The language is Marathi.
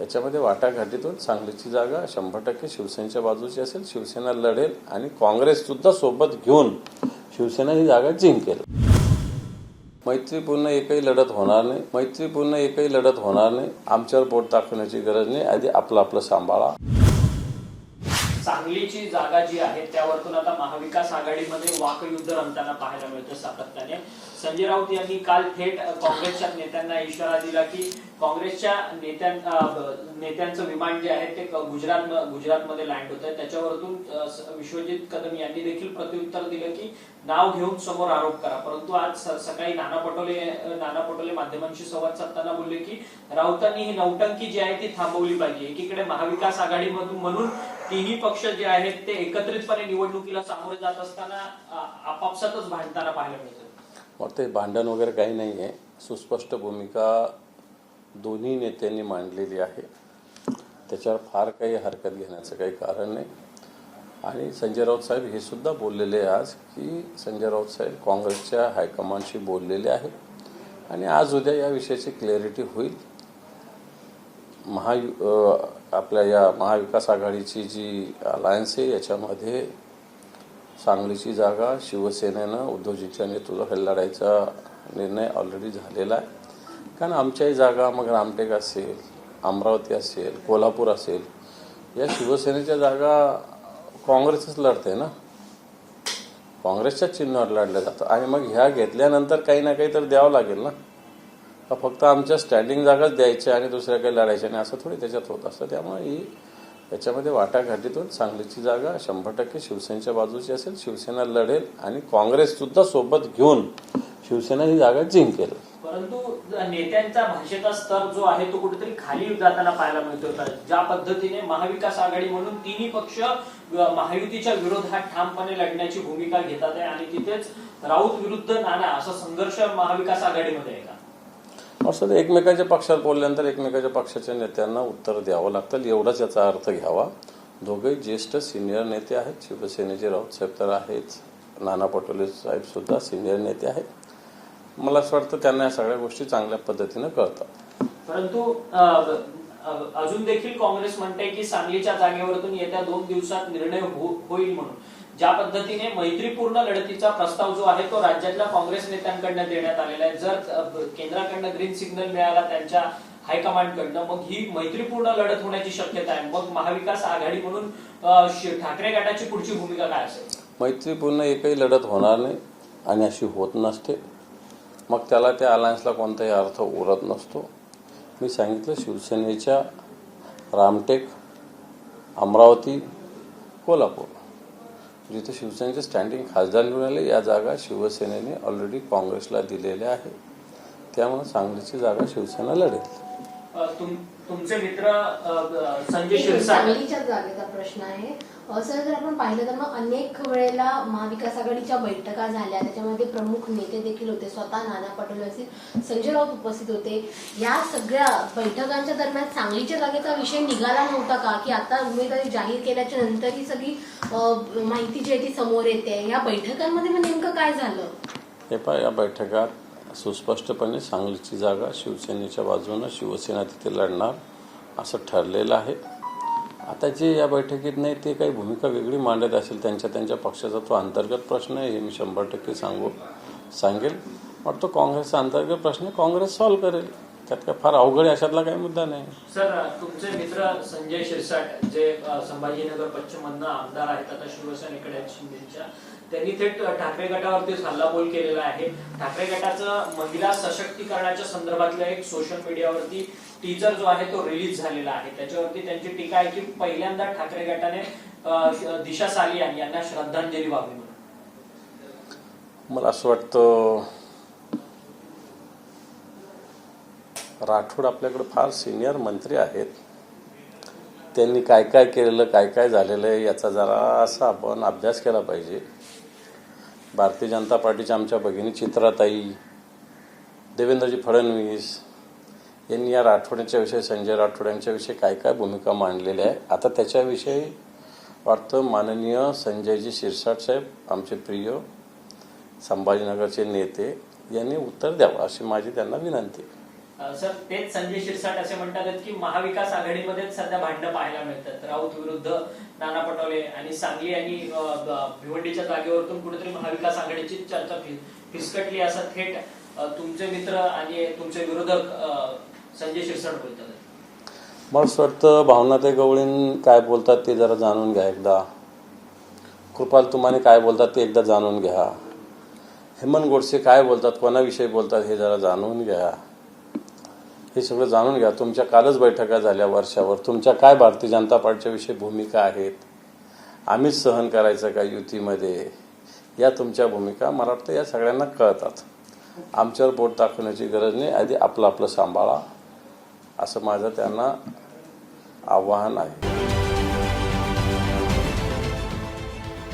याच्यामध्ये वाटाघाटीतून सांगलीची जागा शंभर टक्के शिवसेनेच्या बाजूची असेल शिवसेना लढेल आणि काँग्रेस सुद्धा सोबत घेऊन शिवसेना ही जागा जिंकेल. मैत्रीपूर्ण एकही लढत होणार नाही. मैत्रीपूर्ण एकही लढत होणार नाही. आमच्यावर बोट दाखवण्याची गरज नाही. आधी आपलं आपलं सांभाळा. सांगलीची जागा जी आहे त्यावरतून आता महाविकास आघाडीमध्ये वाकयुद्ध रंगताना पाहायला मिळतं सातत्याने. संजय राऊत यांनी काल थेट काँग्रेसच्या नेत्यांना इशारा दिला की काँग्रेसच्या नेत्यां नेत्यांचं विमान जे आहे ते गुजरात गुजरातमध्ये लँड होत आहे त्याच्यावरतून विश्वजित कदम यांनी देखील प्रत्युत्तर दिलं की नाव घेऊन समोर आरोप करा. परंतु आज सकाळी नाना पटोले नाना पटोले माध्यमांशी संवाद साधताना बोलले की राऊतांनी ही नौटंकी जी आहे ती थांबवली पाहिजे. एकीकडे महाविकास आघाडीमधून म्हणून तिन्ही पक्ष जे आहेत ते एकत्रितपणे निवडणुकीला सामोरे जात असताना आपापसातच भांडताना पाहायला मिळतं. हो, ते भांडण वगैरे काही नाही आहे सुस्पष्ट भूमिका दोन्ही नेत्यांनी मांडलेली आहे. त्याच्यावर फार काही हरकत घेण्याचं काही कारण नाही. आणि संजय राऊत साहेब हे सुद्धा बोललेले आहे आज की संजय राऊत साहेब काँग्रेसच्या हायकमांडशी बोललेले आहे आणि आज उद्या या विषयाची क्लॅरिटी होईल. महायु आपल्या या महाविकास आघाडीची जी अलायन्स आहे याच्यामध्ये सांगलीची जागा शिवसेनेनं उद्धवजीच्या नेतृत्वाखाली लढायचा निर्णय ऑलरेडी झालेला आहे. कारण आमच्याही जागा मग रामटेक असेल अमरावती असेल कोल्हापूर असेल या शिवसेनेच्या जागा काँग्रेसच लढते ना? काँग्रेसच्याच चिन्हावर लढल्या जातं आणि मग ह्या घेतल्यानंतर काही ना काही तर द्यावं लागेल ना? फक्त आमच्या स्टँडिंग जागाच द्यायच्या आणि दुसऱ्या काही लढायच्या नाही असं थोडी त्याच्यात होत असतं. त्यामुळे ही याच्यामध्ये वाटाघाटीतून सांगलीची जागा शंभर टक्के शिवसेनेच्या बाजूची असेल शिवसेना लढेल आणि काँग्रेस सुद्धा सोबत घेऊन शिवसेना ही जागा जिंकेल. परंतु नेत्यांचा भाषेचा स्तर जो आहे तो कुठेतरी खाली जाताना पाहायला मिळतो ज्या पद्धतीने महाविकास आघाडी म्हणून तिन्ही पक्ष महायुतीच्या विरोधात ठामपणे लढण्याची भूमिका घेतात आहे आणि तिथेच राऊत विरुद्ध नाना असा संघर्ष महाविकास आघाडीमध्ये आहे का? असं एकमेकांच्या पक्षात बोलल्यानंतर एकमेकाच्या पक्षाच्या नेत्यांना उत्तर द्यावं लागतं. एवढाच याचा अर्थ घ्यावा. दोघे ज्येष्ठ सिनियर नेते आहेत. शिवसेनेचे राऊत साहेब तर आहेच. नाना पटोले साहेब सुद्धा सिनियर नेते आहेत. मला असं वाटतं त्यांना या सगळ्या गोष्टी चांगल्या पद्धतीनं कळतात. परंतु अजून देखील काँग्रेस म्हणते की सांगलीच्या जागेवरतून येत्या दोन दिवसात निर्णय हो- होईल म्हणून. ज्या पद्धतीने मैत्रीपूर्ण लढतीचा प्रस्ताव जो आहे तो राज्यातल्या काँग्रेस नेत्यांकडनं देण्यात आलेला आहे. जर केंद्राकडनं ग्रीन सिग्नल मिळाला त्यांच्या हायकमांडकडनं मग ही मैत्रीपूर्ण लढत होण्याची शक्यता आहे. मग महाविकास आघाडी म्हणून ठाकरे गटाची पुढची भूमिका काय असेल? मैत्रीपूर्ण एकही लढत होणार नाही आणि अशी होत नसते. मग त्याला त्या अलायन्सला कोणताही अर्थ उरत नसतो. मी सांगितलं शिवसेनेच्या रामटेक अमरावती कोल्हापूर. जिथे शिवसेनेचे स्टँडिंग खासदार निवडून आले या जागा शिवसेनेने ऑलरेडी काँग्रेसला दिलेल्या आहेत. त्यामुळे सांगलीची जागा शिवसेना लढेल. तुमचे मित्र संजय शिरसाट सांगलीच्या जागेचा प्रश्न आहे. असं जर आपण पाहिलं तर मग अनेक वेळेला महाविकास आघाडीच्या बैठका झाल्या. त्याच्यामध्ये प्रमुख नेते देखील होते. स्वतः नाना पटोले असतील संजय राऊत उपस्थित होते. या सगळ्या बैठकांच्या दरम्यान सांगलीच्या जागेचा विषय निघाला नव्हता का? की आता उमेदवारी जाहीर केल्याच्यानंतर ही सगळी माहिती जी आहे ती समोर येते. या बैठकांमध्ये नेमकं काय झालं? हे पहा या बैठकात सुस्पष्टपणे सांगलीची जागा शिवसेनेच्या बाजूनं शिवसेना तिथे लढणार असं ठरलेलं आहे. आता जे या बैठकीत नाही ते काही भूमिका वेगळी मांडत असेल त्यांच्या त्यांच्या पक्षाचा तो अंतर्गत प्रश्न आहे हे मी शंभर टक्के सांगू सांगेल. वाटतो काँग्रेसचा अंतर्गत प्रश्न काँग्रेस सॉल्व्ह करेल. त्यात काय फार अवघड आहे अशातला काही मुद्दा नाही. सर तुमचे मित्र संजय शिरसाट जे संभाजीनगर पश्चिम मधनं आमदार आहेत आता शिवसेनेकडे शिंदेच्या त्यांनी थेट ठाकरे गटावरती हल्लाबोल केलेला आहे. ठाकरे गटाचं महिला सशक्तीकरणाच्या संदर्भातलं एक सोशल मीडियावरती टीजर जो आहे तो रिलीज झालेला आहे. त्याच्यावरती त्यांची टीका आहे की पहिल्यांदा ठाकरे गटाने दिशा सालियान यांना श्रद्धांजली व्हावी म्हणून. मला असं वाटतं राठोड आपल्याकडे फार सिनियर मंत्री आहेत. त्यांनी काय काय केलेलं काय काय झालेलं आहे याचा जरा असा आपण अभ्यास केला पाहिजे. भारतीय जनता पार्टीच्या आमच्या भगिनी चित्राताई देवेंद्रजी फडणवीस यांनी या राठोड्यांच्या विषयी संजय राठोड यांच्या विषयी काय काय भूमिका मांडलेल्या आहे आता त्याच्याविषयी वाटतं माननीय संजयजी शिरसाट साहेब आमचे प्रिय संभाजीनगरचे नेते यांनी उत्तर द्यावं अशी माझी त्यांना विनंती आहे. सर तेच संजय शिरसाट असे म्हणतात की महाविकास आघाडीमध्येच सध्या भांडणं पाहायला मिळतात. राऊत विरुद्ध नाना पटोले आणि सांगली आणि भिवंडीच्या जागेवरतून कुठेतरी महाविकास आघाडीची चर्चा फिसकटली असं थेट तुमचे मित्र आणि तुमचे विरोधक संजय शिरसाट बोलतात. मला असं वाटतं भावनाताई गवळीन काय बोलतात ते जरा जाणून घ्या एकदा. कृपाल तुमाने काय बोलतात ते एकदा जाणून घ्या. हेमंत गोडसे काय बोलतात कोणाविषयी बोलतात हे जरा जाणून घ्या. हे सगळं जाणून घ्या. तुमच्या कालच बैठका झाल्या वर्षावर. तुमच्या काय भारतीय जनता पार्टीच्या विषयी भूमिका आहेत? आम्हीच सहन करायचं का युतीमध्ये? या तुमच्या भूमिका मला वाटतं या सगळ्यांना कळतात. आमच्यावर बोट दाखवण्याची गरज नाही. आधी आपलं आपलं सांभाळा. असं माझं त्यांना आव्हान आहे.